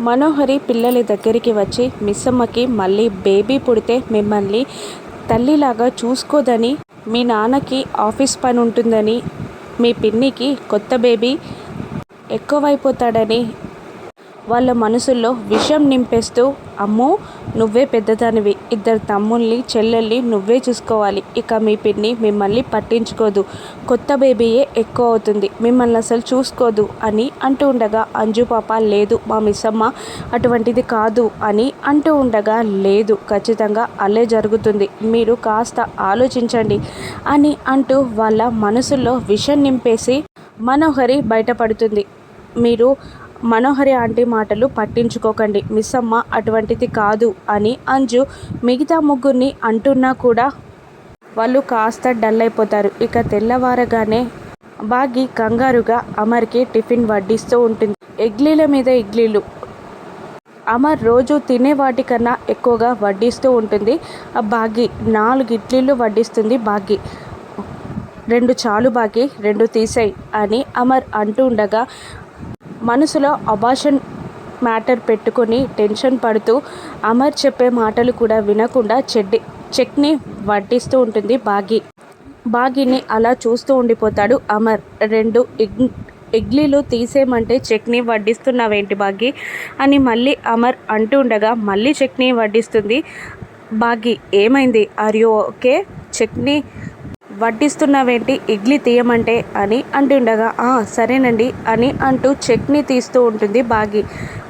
మనోహరి పిల్లల దగ్గరికి వచ్చి మిస్సమ్మకి మళ్ళీ బేబీ పుడితే మిమ్మల్ని తల్లిలాగా చూసుకోదని మీ నాన్నకి ఆఫీస్ పని ఉంటుందని మీ పిన్నికి కొత్త బేబీ ఎక్కువైపోతాడని వాళ్ళ మనసుల్లో విషం నింపేస్తూ అమ్మో నువ్వే పెద్దదానివి. ఇద్దరు తమ్ముల్ని చెల్లెల్ని నువ్వే చూసుకోవాలి. ఇక మీ పిన్ని మిమ్మల్ని పట్టించుకోదు. కొత్త బేబీయే ఎక్కువ అవుతుంది. మిమ్మల్ని అసలు చూసుకోదు అని అంటూ ఉండగా అంజు పాప లేదు. మా మిస్సమ్మ అటువంటిది కాదు అని అంటూ ఉండగా లేదు. ఖచ్చితంగా అలే జరుగుతుంది. మీరు కాస్త ఆలోచించండి అని అంటూ వాళ్ళ మనసుల్లో విషం నింపేసి మనోహరి బయటపడుతుంది. మీరు మనోహరి ఆంటీ మాటలు పట్టించుకోకండి. మిస్సమ్మ అటువంటిది కాదు అని అంజు మిగతా ముగ్గురిని అంటున్నా కూడా వాళ్ళు కాస్త డల్ అయిపోతారు. ఇక తెల్లవారగానే బాగి కంగారుగా అమర్కి టిఫిన్ వడ్డిస్తూ ఉంటుంది. ఎగ్లీల మీద ఇడ్లీలు. అమర్ రోజు తినే వాటికన్నా ఎక్కువగా వడ్డిస్తూ ఉంటుంది. ఆ బాగి నాలుగు ఇడ్లీలు వడ్డిస్తుంది బాగి. రెండు చాలు బాగి రెండు తీసేయి అని అమర్ అంటూ ఉండగా మనసులో అబాషన్ మ్యాటర్ పెట్టుకొని టెన్షన్ పడుతూ అమర్ చెప్పే మాటలు కూడా వినకుండా చెడ్డి చెక్ని వడ్డిస్తూ ఉంటుంది బాగి. బాగిని అలా చూస్తూ ఉండిపోతాడు అమర్. రెండు ఇడ్లీలు తీసేయమంటే చట్నీ వడ్డిస్తున్నావేంటి బాగి? అని మళ్ళీ అమర్ అంటూ ఉండగా మళ్ళీ చట్నీ వడ్డిస్తుంది. బాగి ఏమైంది? Are you okay? చట్నీ వడ్డిస్తున్నావేంటి? ఇడ్లీ తీయమంటే అని అంటుండగా "ఆ, సరేనండి అని అంటూ చట్నీ తీస్తూ ఉంటుంది బాగి.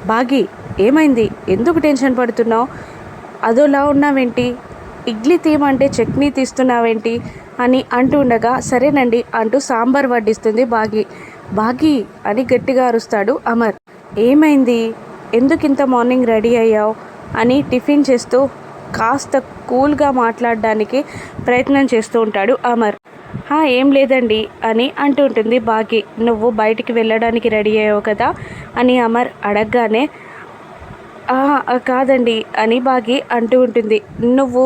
బాగి ఏమైంది? ఎందుకు టెన్షన్ పడుతున్నావు? అదోలా ఉన్నావేంటి? ఇడ్లీ తీయమంటే చట్నీ తీస్తున్నావేంటి? అని అంటూ ఉండగా సరేనండి అంటూ సాంబార్ వడ్డిస్తుంది బాగి. బాగి అని గట్టిగా అరుస్తాడు అమర్. ఏమైంది? ఎందుకు ఇంత మార్నింగ్ రెడీ అయ్యావు? అని టిఫిన్ చేస్తూ కాస్త కూల్గా మాట్లాడడానికి ప్రయత్నం చేస్తూ ఉంటాడు అమర్. "హా, ఏం లేదండి అని అంటూ ఉంటుంది బాగి నువ్వు బయటికి వెళ్ళడానికి రెడీ అయ్యావు కదా అని అమర్ అడగగానే కాదండి అని బాగి అంటూ ఉంటుంది. నువ్వు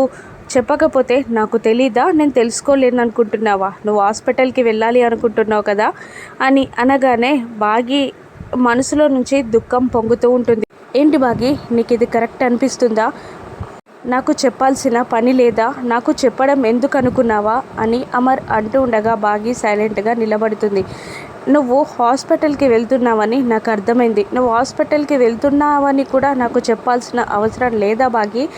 చెప్పకపోతే నాకు తెలీదా? నేను తెలుసుకోలేను అనుకుంటున్నావా నువ్వు హాస్పిటల్కి వెళ్ళాలి అనుకుంటున్నావు కదా? అని అనగానే బాగి మనసులో నుంచి దుఃఖం పొంగుతూ ఉంటుంది. ఏంటి బాగి నీకు ఇది కరెక్ట్ అనిపిస్తుందా? నాకు చెప్పాల్సిన పని లేదా నాకు చెప్పడం ఎందుకు అనుకున్నావా? అని అమర్ అంటూ ఉండగా బాగి సైలెంట్గా నిలబడుతుంది. నువ్వు హాస్పిటల్కి వెళ్తున్నావని నాకు అర్థమైంది. నువ్వు హాస్పిటల్కి వెళ్తున్నావని కూడా నాకు చెప్పాల్సిన అవసరం లేదా బాగి?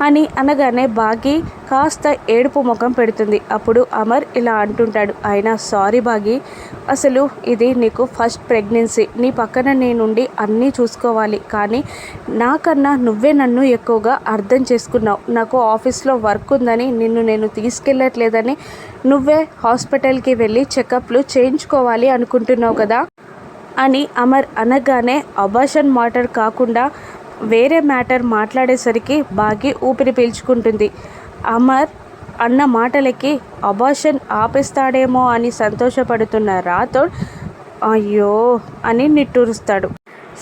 అని అనగానే బాగి కాస్త ఏడుపు ముఖం పెడుతుంది. అప్పుడు అమర్ ఇలా అంటుంటాడు. అయినా సారీ బాగి అసలు ఇది నీకు ఫస్ట్ ప్రెగ్నెన్సీ. నీ పక్కన నేనుండి అన్నీ చూసుకోవాలి. కానీ నాకన్నా నువ్వే నన్ను ఎక్కువగా అర్థం చేసుకున్నావు. నాకు ఆఫీస్లో వర్క్ ఉందని నిన్ను నేను తీసుకెళ్ళట్లేదని నువ్వే హాస్పిటల్కి వెళ్ళి చెకప్లు చేయించుకోవాలి అనుకుంటున్నావు కదా? అని అమర్ అనగానే అబాషన్ మ్యాటర్ కాకుండా వేరే మ్యాటర్ మాట్లాడేసరికి బాగి ఊపిరి పీల్చుకుంటుంది. అమర్ అన్న మాటలకి అబాషన్ ఆపేస్తాడేమో అని సంతోషపడుతున్న రాథోడ్ అయ్యో అని నిట్టూరుస్తాడు.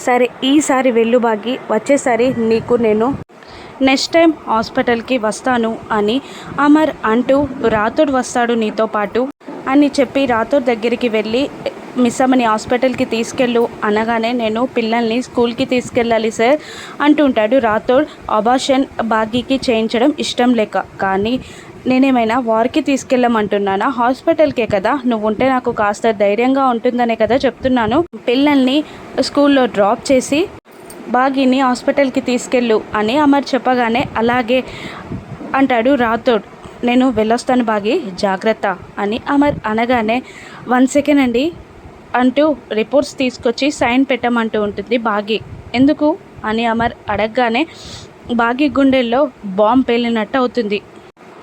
సరే ఈసారి వెళ్ళు బాగి వచ్చేసరి నీకు నేను నెక్స్ట్ టైం హాస్పిటల్కి వస్తాను అని అమర్ అంటూ రాథోడ్ వస్తాడు నీతో పాటు. అని చెప్పి రాథోడ్ దగ్గరికి వెళ్ళి మిస్ అమ్మని హాస్పిటల్కి తీసుకెళ్ళు అనగానే నేను పిల్లల్ని స్కూల్కి తీసుకెళ్ళాలి సార్ అంటుంటాడు రాథోడ్ అబాషన్ బాగీకి చేయించడం ఇష్టం లేక కానీ నేనేమైనా వారికి తీసుకెళ్ళమంటున్నానా? హాస్పిటల్కే కదా? నువ్వు ఉంటే నాకు కాస్త ధైర్యంగా ఉంటుందనే కదా చెప్తున్నాను. పిల్లల్ని స్కూల్లో డ్రాప్ చేసి బాగీని హాస్పిటల్కి తీసుకెళ్ళు అని అమర్ చెప్పగానే అలాగే అంటాడు రాథోడ్ నేను వెళ్ళొస్తాను బాగి జాగ్రత్త అని అమర్ అనగానే వన్ సెకండ్ అండి అంటూ రిపోర్ట్స్ తీసుకొచ్చి సైన్ పెట్టమంటూ ఉంటుంది బాగి. ఎందుకు? అని అమర్ అడగగానే బాగి గుండెల్లో బాంబ్ పేలినట్టు అవుతుంది.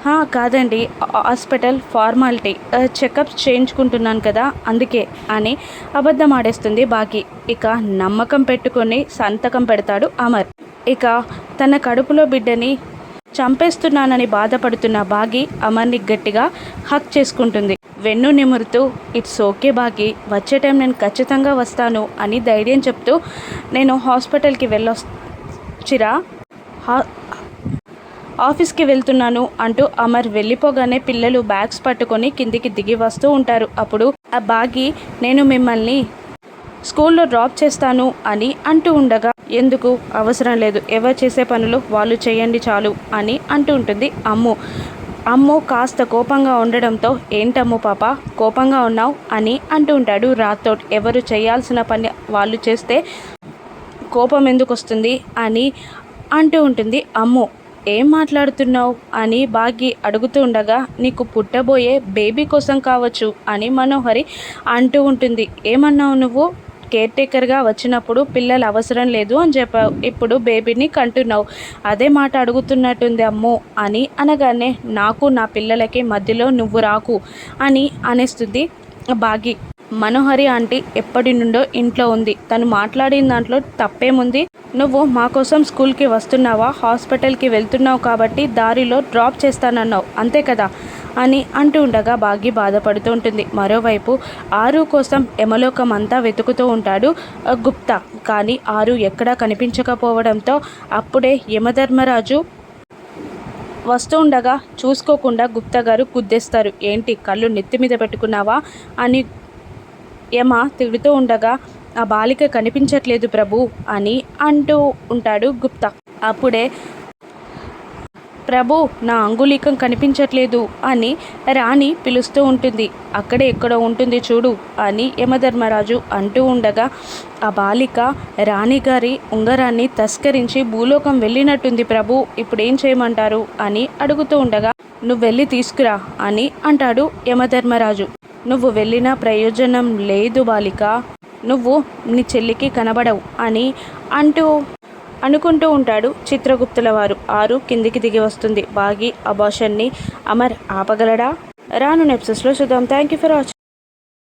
"హా, కాదండి హాస్పిటల్ ఫార్మాలిటీ. చెకప్స్ చేయించుకుంటున్నాను కదా అందుకే అని అబద్ధం ఆడేస్తుంది బాగి. ఇక నమ్మకం పెట్టుకొని సంతకం పెడతాడు అమర్. ఇక తన కడుపులో బిడ్డని చంపేస్తున్నానని బాధపడుతున్న బాగి అమర్ని గట్టిగా హక్ చేసుకుంటుంది. వెన్ను నిమురుతూ ఇట్స్ ఓకే బాగి వచ్చే టైం నేను ఖచ్చితంగా వస్తాను అని ధైర్యం చెప్తూ నేను హాస్పిటల్కి వెళ్ళొచ్చిరా హా ఆఫీస్కి వెళ్తున్నాను అంటూ అమర్ వెళ్ళిపోగానే పిల్లలు బ్యాగ్స్ పట్టుకొని కిందికి దిగి వస్తూ ఉంటారు. అప్పుడు ఆ బాగి నేను మిమ్మల్ని స్కూల్లో డ్రాప్ చేస్తాను అని అంటూ ఉండగా ఎందుకు? అవసరం లేదు. ఎవరు చేసే పనులు వాళ్ళు చేయండి చాలు అని అంటూ ఉంటుంది అమ్ము. అమ్ము కాస్త కోపంగా ఉండడంతో ఏంటమ్ము పాప కోపంగా ఉన్నావు? అని అంటూ ఉంటాడు రాథోడ్. ఎవరు చేయాల్సిన పని వాళ్ళు చేస్తే కోపం ఎందుకు వస్తుంది? అని అంటూ ఉంటుంది అమ్ము. ఏం మాట్లాడుతున్నావు? అని బాగి అడుగుతూ ఉండగా నీకు పుట్టబోయే బేబీ కోసం కావచ్చు అని మనోహరి అంటూ ఉంటుంది. ఏమన్నావు నువ్వు? కేర్ టేకర్గా వచ్చినప్పుడు పిల్లలు అవసరం లేదు అని చెప్పావు ఇప్పుడు బేబీని కంటున్నావు. అదే మాట అడుగుతున్నట్టుంది అమ్మో అని అనగానే నాకు నా పిల్లలకి మధ్యలో నువ్వు రాకు అని అనేస్తుంది బాగి. మనోహరి ఆంటీ ఎప్పటి నుండో ఇంట్లో ఉంది. తను మాట్లాడిన దాంట్లో తప్పేముంది? నువ్వు మా కోసం స్కూల్కి వస్తున్నావా హాస్పిటల్కి వెళ్తున్నావు కాబట్టి దారిలో డ్రాప్ చేస్తానన్నావు అంతే కదా? అని అంటూ ఉండగా బాగి బాధపడుతూ ఉంటుంది మరోవైపు ఆరు కోసం యమలోకం అంతా వెతుకుతూ ఉంటాడు గుప్తా. కానీ ఆరు ఎక్కడా కనిపించకపోవడంతో అప్పుడే యమధర్మరాజు వస్తూ ఉండగా చూసుకోకుండా గుప్తా గారు గుద్దేస్తారు. ఏంటి కళ్ళు నెత్తి మీద పెట్టుకున్నావా? అని యమ తిడుతూ ఉండగా ఆ బాలిక కనిపించట్లేదు ప్రభు అని అంటూ ఉంటాడు గుప్తా. అప్పుడే ప్రభు నా అంగులీకం కనిపించట్లేదు అని రాణి పిలుస్తూ ఉంటుంది. అక్కడే ఎక్కడో ఉంటుంది చూడు అని యమధర్మరాజు అంటూ ఉండగా ఆ బాలిక రాణిగారి ఉంగరాన్ని తస్కరించి భూలోకం వెళ్ళినట్టుంది ప్రభు ఇప్పుడు ఏం చేయమంటారు అని అడుగుతూ ఉండగా నువ్వు వెళ్ళి తీసుకురా అని అంటాడు యమధర్మరాజు. నువ్వు వెళ్ళిన ప్రయోజనం లేదు బాలిక. నువ్వు నీ చెల్లికి కనబడవు అని అంటూ అనుకుంటూ ఉంటాడు చిత్రగుప్తుల వారు. ఆరు కిందికి దిగి వస్తుంది. బాగి అబాషన్ని అమర్ ఆపగలడా? రాను నెప్సెస్లో చూద్దాం. Thank you for watching